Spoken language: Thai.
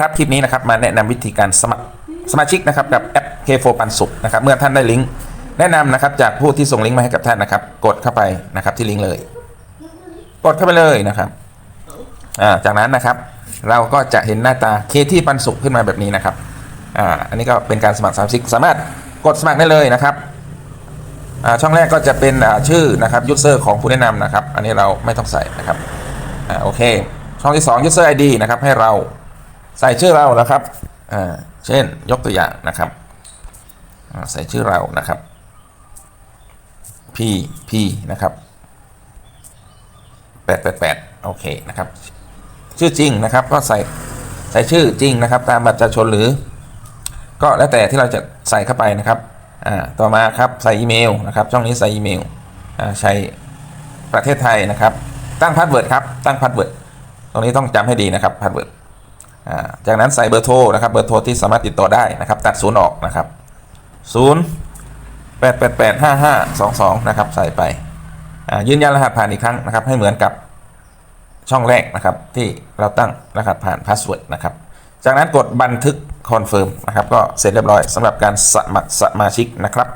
ครับคลิปนี้นะครับมาแนะนำวิธีการสมัครสมาชิกนะครับกับแอป K4 ปันสุขนะครับเมื่อท่านได้ลิงก์แนะนำนะครับจากผู้ที่ส่งลิงก์มาให้กับท่านนะครับ กดเข้าไปนะครับที่ลิงก์เลย กดเข้าไปเลยนะครับาจากนั้นนะครับ เราก็จะเห็นหน้าตาเคที่ปันสุขขึ้นมาแบบนี้นะครับอ่าอันนี้ก็เป็นการสมัครสมาชิกสามารถกดสมัครได้เลยนะครับอ่าช่องแรกก็จะเป็นอ่าชื่อนะครับยูเซอร์ของผู้แนะนำนะครับ อันนี้เราไม่ต้องใส่นะครับอ่าโอเค ช่องที่2 user ID นะครับให้เรา ใส่ชื่อเรานะครับ อ่า เช่นยกตัวอย่างนะครับ ใส่ชื่อเรานะครับ P P นะครับแปดแปดแปดโอเคนะครับ ชื่อจริงนะครับก็ใส่ใส่ชื่อจริงนะครับ ตามบัตรประชาชนหรือ ก็แล้วแต่ที่เราจะใส่เข้าไปนะครับ อ่า ต่อมาครับใส่อีเมลนะครับ ช่องนี้ใส่อีเมล อ่า ใช้ประเทศไทยนะครับ ตั้งพาสเวิร์ดครับ ตั้งพาสเวิร์ด ตรงนี้ต้องจำให้ดีนะครับพาสเวิร์ด จากนั้นใส่เบอร์โทรนะครับเบอร์โทรที่สามารถติดต่อได้นะครับ ตัดศูนย์ออกนะครับศูนย์แปดแปดแปดห้าห้าสองสองนะครับใส่ไปยืนยันรหัสผ่านอีกครั้งนะครับ ให้เหมือนกับช่องแรกนะครับ ที่เราตั้งรหัสผ่านพาสเวิร์ดนะครับ จากนั้นกดบันทึกคอนเฟิร์มนะครับ ก็เสร็จเรียบร้อยสำหรับการสมัครสมาชิกนะครับ